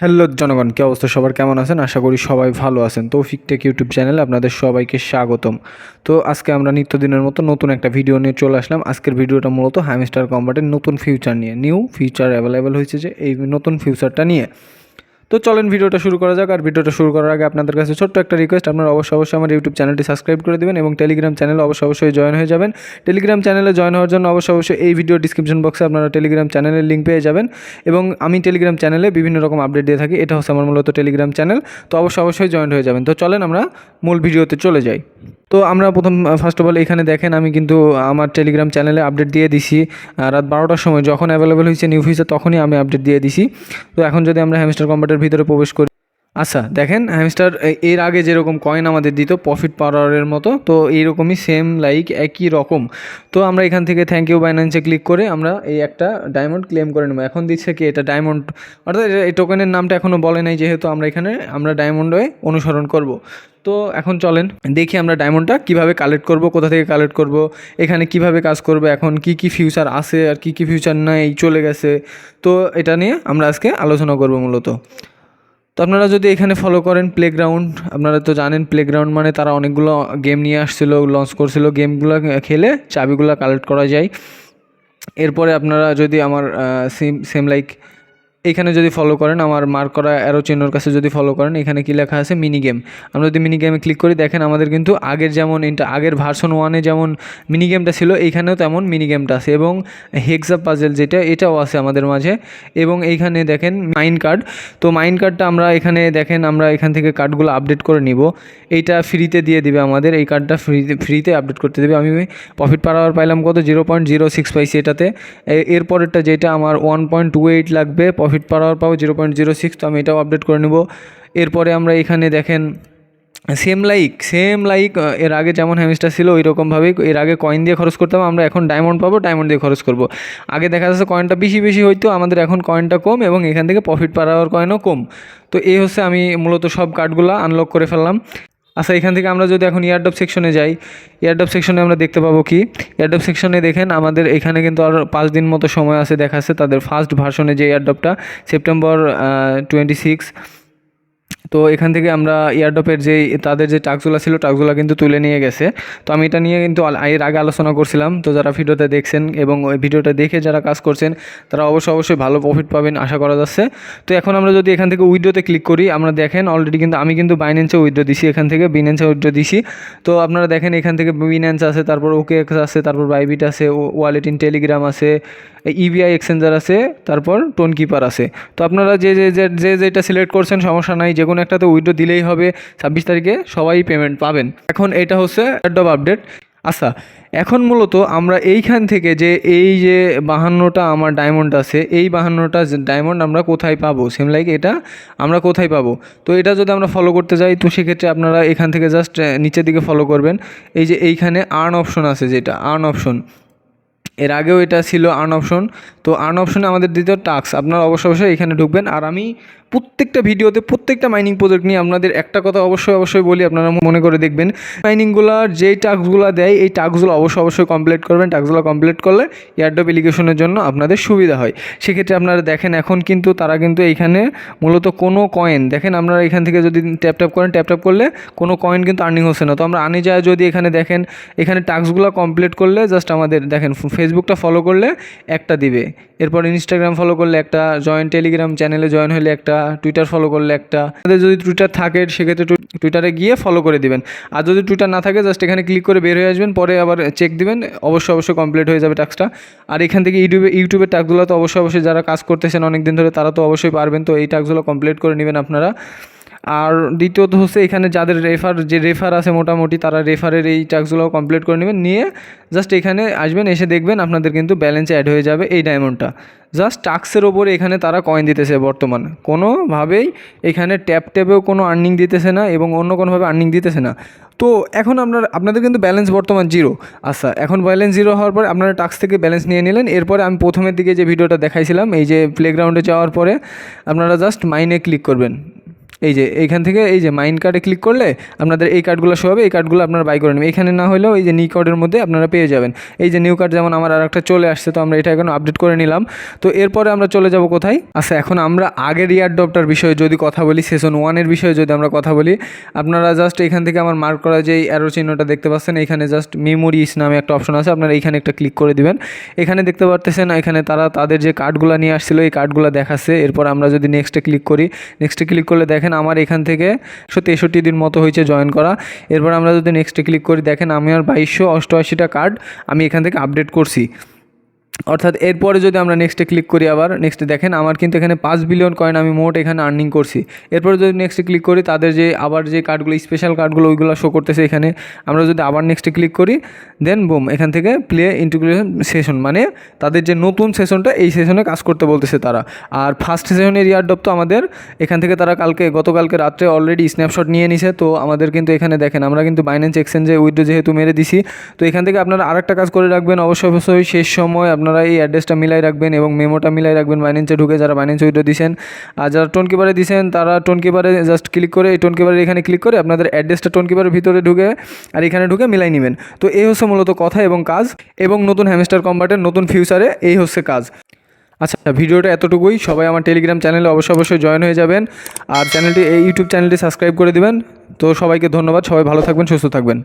Hello জনগণ, কী অবস্থা? সবার কেমন আছেন? আশা করি সবাই ভালো আছেন। তৌফিক টেক ইউটিউব চ্যানেলে আপনাদের সবাইকে স্বাগতম। তো আজকে আমরা নিত্যদিনের মতো নতুন একটা ভিডিও নিয়ে চলে আসলাম। আজকের ভিডিওটা মূলত হ্যামস্টার কম্বাটের নতুন ফিউচার নিয়ে। নিউ ফিউচার অ্যাভেলেবেল হয়েছে যে, এই নতুন ফিউচারটা নিয়ে। তো চলেন ভিডিওটা শুরু করা যাক। আর ভিডিওটা শুরু করার আগে আপনাদের কাছে ছোট্ট একটা রিকোয়েস্ট আপনারা অবশ্যই অবশ্যই আমার ইউটিউব চ্যানেলটি সাবস্ক্রাইব করে দেবেন এবং টেলিগ্রাম চ্যানেলে অবশ্যই অবশ্যই জয়েন হয়ে যাবেন। টেলিগ্রাম চ্যানেলে জয়েন হওয়ার জন্য অবশ্যই অবশ্যই এই ভিডিও ডিসক্রিপশন বক্সে আপনারা টেলিগ্রাম চ্যানেলের লিঙ্ক পেয়ে যাবেন। এবং আমি টেলিগ্রাম চ্যানেলে বিভিন্ন রকম আপডেট দিয়ে থাকি। এটা হচ্ছে আমার মূলত টেলিগ্রাম চ্যানেল তো অবশ্যই অবশ্যই জয়েন হয়ে যাবেন। তো চলেন আমরা মূল ভিডিওতে চলে যাই। তো আমরা প্রথম ফার্স্ট অফ অল এখানে দেখেন, আমি কিন্তু আমার টেলিগ্রাম চ্যানেলে আপডেট দিয়ে দিছি। রাত বারোটার সময় যখন অ্যাভেলেবেল হয়েছে নিউ ফিচার তখনই আমি আপডেট দিয়ে দিছি। তো এখন যদি আমরা হ্যামস্টার কম্পিউটার ভিতরে প্রবেশ করি আচ্ছা দেখেন হ্যামস্টার এর আগে যেরকম কয়েন আমাদের দিত প্রফিট পাওয়ারের মতো, তো এইরকমই সেম লাইক একই রকম। তো আমরা এখান থেকে থ্যাংক ইউ বাইন্যান্সে ক্লিক করে আমরা এই একটা ডায়মন্ড ক্লেম করে নেব। এখন দিচ্ছে কি? এটা ডায়মন্ড অর্থাৎ এই টোকেনের নামটা এখনও বলে নাই, যেহেতু আমরা এখানে, আমরা ডায়মন্ডে অনুসরণ করব। তো এখন চলেন, দেখি আমরা ডায়মন্ডটা কীভাবে কালেক্ট করব, কোথা থেকে কালেক্ট করব, এখানে কীভাবে কাজ করবে, এখন কি কি ফিউচার আছে, আর কি কি ফিউচার নাই, চলে গেছে। তো এটা নিয়ে আমরা আজকে আলোচনা করব মূলত। তো আপনারা যদি এখানে ফলো করেন প্লেগ্রাউন্ড আপনারা তো জানেন প্লেগ্রাউন্ড মানে তারা অনেকগুলো গেম নিয়ে আসছিল লঞ্চ করছিল। গেমগুলো খেলে চাবিগুলো কালেক্ট করা যায়। এরপরে আপনারা যদি আমার সেম সেম লাইক এখানে যদি ফলো করেন, আমার মার্ক করা অ্যারো চিহ্নর কাছে যদি ফলো করেন, এখানে কি লেখা আছে? মিনি গেম আমরা যদি মিনি গেমে ক্লিক করি, দেখেন আমাদের কিন্তু আগের যেমন ইন্টা আগের ভার্সন ওয়ানে যেমন মিনি গেমটা ছিল, এইখানেও তেমন মিনি গেমটা আছে এবং হেক্সা পাজেল যেটা, এটাও আছে আমাদের মাঝে এবং এইখানে দেখেন মাইন কার্ড তো মাইন কার্ডটা আমরা এখানে দেখেন, আমরা এখান থেকে কার্ডগুলো আপডেট করে নিব। এইটা ফ্রিতে দিয়ে দিবে আমাদের, এই কার্ডটা ফ্রিতে ফ্রিতে আপডেট করতে দেবে। আমি প্রফিট পার পাইলাম কত? জিরো পয়েন্ট জিরো সিক্স পাইছি এটাতে। এরপরেরটা যেটা আমার ওয়ান পয়েন্ট টু এইট লাগবে প্রফিট পার আওয়ার পাবো জিরো পয়েন্ট জিরো সিক্স তো আমি এটাও আপডেট করে নেব। এরপরে আমরা এখানে দেখেন সেম লাইক সেম লাইক এর আগে যেমন হ্যামস্টার ছিল ওই রকমভাবেই এর আগে কয়েন দিয়ে খরচ করতাম, আমরা এখন ডায়মন্ড পাবো ডায়মন্ড দিয়ে খরচ করব। আগে দেখা যাচ্ছে কয়েনটা বেশি বেশি হইতো, আমাদের এখন কয়েনটা কম এবং এখান থেকে প্রফিট পার আওয়ার কয়েনও কম। তো এই হচ্ছে আমি মূলত সব কার্ডগুলো আনলক করে ফেললাম। আচ্ছা এখান থেকে আমরা যদি এখন ইয়ারডপ সেকশনে যাই ইয়ারডপ সেকশনে আমরা দেখতে পাবো কি? ইয়ারডপ সেকশনে দেখেন আমাদের এখানে কিন্তু আর পাঁচ দিন মতো সময় আছে দেখাচ্ছে, তাদের ফার্স্ট ভার্সনে যে ইয়ারডপটা সেপ্টেম্বর টোয়েন্টি সিক্স তো এখান থেকে আমরা ইয়ারডপের যে তাদের যে টাকগুলো ছিল টাকগুলো কিন্তু তুলে নিয়ে গেছে। তো আমি এটা নিয়ে কিন্তু এর আগে আলোচনা করছিলাম। তো যারা ভিডিওটা দেখছেন এবং ওই ভিডিওটা দেখে যারা কাজ করছেন, তারা অবশ্যই অবশ্যই ভালো প্রফিট পাবেন, আশা করা যাচ্ছে। তো এখন আমরা যদি এখান থেকে উইড্রোতে ক্লিক করি, আমরা দেখেন অলরেডি কিন্তু আমি কিন্তু বাইন্যান্সে উইড্রো দিছি, এখান থেকে বিনান্সে উইড্রো দিছি। তো আপনারা দেখেন এখান থেকে বিনান্স আছে, তারপর ওকে এক্স আছে, তারপর বাইবিট আছে ওয়ালেট ইন টেলিগ্রাম আছে ইবিআই এক্সচেঞ্জার আছে, তারপর টোন কিপার আছে। তো আপনারা যে যে যে যেটা সিলেক্ট করছেন, সমস্যা নাই যে কোনো একটাতে উইড্রো দিলেই হবে ছাব্বিশ তারিখে সবাই পেমেন্ট পাবেন। এখন এটা হচ্ছে অ্যাডব আপডেট আচ্ছা এখন মূলত আমরা এইখান থেকে যে এই যে বাহান্নটা আমার ডায়মন্ড আছে, এই বাহান্নটা ডায়মন্ড আমরা কোথায় পাবো? সেম লাইক এটা আমরা কোথায় পাবো? তো এটা যদি আমরা ফলো করতে যাই, তো সেক্ষেত্রে আপনারা এখান থেকে জাস্ট নিচের দিকে ফলো করবেন। এই যে এইখানে আর্ন অপশন আছে যেটা আর্ন অপশন এর আগেও এটা ছিল আর্ন অপশন তো আর্ন অপশনে আমাদের দ্বিতীয় টাস্ক আপনারা অবশ্যই অবশ্যই এখানে ঢুকবেন। আর আমি প্রত্যেকটা ভিডিওতে, প্রত্যেকটা মাইনিং প্রজেক্ট নিয়ে আপনাদের একটা কথা অবশ্যই অবশ্যই বলি, আপনারা মনে করে দেখবেন। মাইনিংগুলোর যেই টাস্কগুলো দেয়, এই টাস্কগুলো অবশ্যই অবশ্যই কমপ্লিট করবেন। টাস্কগুলো কমপ্লিট করলে এয়ারডপ এলিগেশনের জন্য আপনাদের সুবিধা হয়। সেক্ষেত্রে আপনারা দেখেন, এখন কিন্তু তারা কিন্তু এইখানে মূলত কোনো কয়েন দেখেন আপনারা এখান থেকে যদি ট্যাপ ট্যাপ করেন ট্যাপ ট্যাপ করলে কোনো কয়েন কিন্তু আর্নিং হচ্ছে না। তো আমরা আনি যায় যদি এখানে দেখেন, এখানে টাস্কগুলো কমপ্লিট করলে জাস্ট আমাদের দেখেন ফেসবুকটা ফলো করলে একটা দিবে। এরপর ইনস্টাগ্রাম ফলো করলে একটা জয়েন টেলিগ্রাম চ্যানেলে জয়েন হলে একটা টুইটার ফলো করলে একটা। আমাদের যদি টুইটার থাকে, সেক্ষেত্রে টুইটারে গিয়ে ফলো করে দিবেন। আর যদি টুইটার না থাকে জাস্ট এখানে ক্লিক করে বের হয়ে আসবেন, পরে আবার চেক দিবেন, অবশ্যই অবশ্যই কমপ্লিট হয়ে যাবে টাস্কটা আর এখান থেকে ইউটিউবে ইউটিউবের টাস্কগুলো তো অবশ্যই অবশ্যই যারা কাজ করতেছেন অনেক দিন ধরে, তারা তো অবশ্যই পারবেন। তো এই টাস্কগুলো কমপ্লিট করে নেবেন আপনারা। আর দ্বিতীয়ত হচ্ছে এখানে যাদের রেফার যে রেফার আছে মোটামুটি তারা রেফারের এই টাস্কগুলো কমপ্লিট করে নেবেন। নিয়ে জাস্ট এখানে আসবেন, এসে দেখবেন আপনাদের কিন্তু ব্যালেন্স অ্যাড হয়ে যাবে এই ডায়মন্ডটা জাস্ট টাক্সের ওপরে এখানে তারা কয়েন দিতেছে বর্তমান। কোনোভাবেই এখানে ট্যাপ ট্যাপেও কোনো আর্নিং দিতেছে না এবং অন্য কোনোভাবে আর্নিং দিতেছে না। তো এখন আপনার আপনাদের কিন্তু ব্যালেন্স বর্তমান জিরো আচ্ছা এখন ব্যালেন্স জিরো হওয়ার পর আপনারা টাক্স থেকে ব্যালেন্স নিয়ে নিলেন। এরপরে আমি প্রথমের দিকে যে ভিডিওটা দেখাইছিলাম, এই যে প্লেগ্রাউন্ডে যাওয়ার পরে আপনারা জাস্ট মাইনে ক্লিক করবেন। এই যে এইখান থেকে এই যে মাইন্ড কার্ডে ক্লিক করলে আপনাদের এই কার্ডগুলো শো হবে, এই কার্ডগুলো আপনারা বাই করে নেবেন। এখানে না হলেও এই যে নিউ কার্ডের মধ্যে আপনারা পেয়ে যাবেন। এই যে নিউ কার্ড যেমন আমার আর একটা চলে আসছে, তো আমরা এটা এখন আপডেট করে নিলাম। তো এরপরে আমরা চলে যাব কোথায়? আচ্ছা এখন আমরা আগের ইয়ারডপটার বিষয়ে যদি কথা বলি সেশন ওয়ানের বিষয়ে যদি আমরা কথা বলি, আপনারা জাস্ট এখান থেকে আমার মার্ক করা যে অ্যারো চিহ্নটা দেখতে পাচ্ছেন, এখানে জাস্ট মেমোরিজ নামে একটা অপশন আছে, আপনারা এখানে একটা ক্লিক করে দিবেন। এখানে দেখতে পারতেছেন, এখানে তারা তাদের যে কার্ডগুলো নিয়ে আসছিল, এই কার্ডগুলো দেখাচ্ছে। এরপর আমরা যদি নেক্সটে ক্লিক করি নেক্সটে ক্লিক করলে দেখেন আমার এখান থেকে একশো তেষট্টি দিন মতো হয়েছে জয়েন করা। এরপর আমরা যদি নেক্সটে ক্লিক করি, দেখেন আমি আর বাইশশো অষ্টআশিটা কার্ড আমি এখান থেকে আপডেট করছি। অর্থাৎ এরপরে যদি আমরা নেক্সটে ক্লিক করি আবার নেক্সটে দেখেন আমার কিন্তু এখানে পাঁচ বিলিয়ন কয়েন আমি মোট এখানে আর্নিং করছি। এরপরে যদি নেক্সটে ক্লিক করি, তাদের যে আবার যে কার্ডগুলো স্পেশাল কার্ডগুলো ওইগুলো শো করতেছে এখানে, আমরা যদি আবার নেক্সটে ক্লিক করি দেন বুম এখান থেকে প্লে ইন্টিগ্রেশন সেশন মানে তাদের যে নতুন সেশনটা এই সেশনে কাজ করতে বলতেছে তারা। আর ফার্স্ট সেশনের ইয়ারডপ তো আমাদের, এখান থেকে তারা কালকে, গতকালকে রাত্রে অলরেডি স্ন্যাপশট নিয়ে নিছে, তো আমাদের কিন্তু এখানে দেখেন, আমরা কিন্তু বাইন্যান্স এক্সচেঞ্জে উইড্রো যেহেতু মেরে দিছি, তো এখান থেকে আপনারা আরেকটা কাজ করে রাখবেন, অবশ্যই অবশ্যই শেষ সময় আপনারা এই অ্যাড্রেসটা মিলাই রাখবেন এবং মেমোটা মিলাই রাখবেন বাইন্যান্সে ঢুকে যারা বাইন্যান্স উইড্রো দিছেন। আর যারা টোন কিপারে দিছেন, তারা টোন কিপারে জাস্ট ক্লিক করে, এই টোন কিপারের এখানে ক্লিক করে আপনাদের অ্যাড্রেসটা টোন কিপারের ভিতরে ঢুকে আর এখানে ঢুকে মিলাই নেবেন। তো এই হচ্ছে মূলত কথা এবং কাজ এবং নতুন হ্যামস্টার কম্বাটের নতুন ফিউচারে এই হচ্ছে কাজ। আচ্ছা ভিডিওটা এতটুকুই। সবাই আমার টেলিগ্রাম চ্যানেলে অবশ্যই অবশ্যই জয়েন হয়ে যাবেন। আর চ্যানেলটি এই ইউটিউব চ্যানেলটি সাবস্ক্রাইব করে দেবেন। তো সবাইকে ধন্যবাদ। সবাই ভালো থাকবেন, সুস্থ থাকবেন।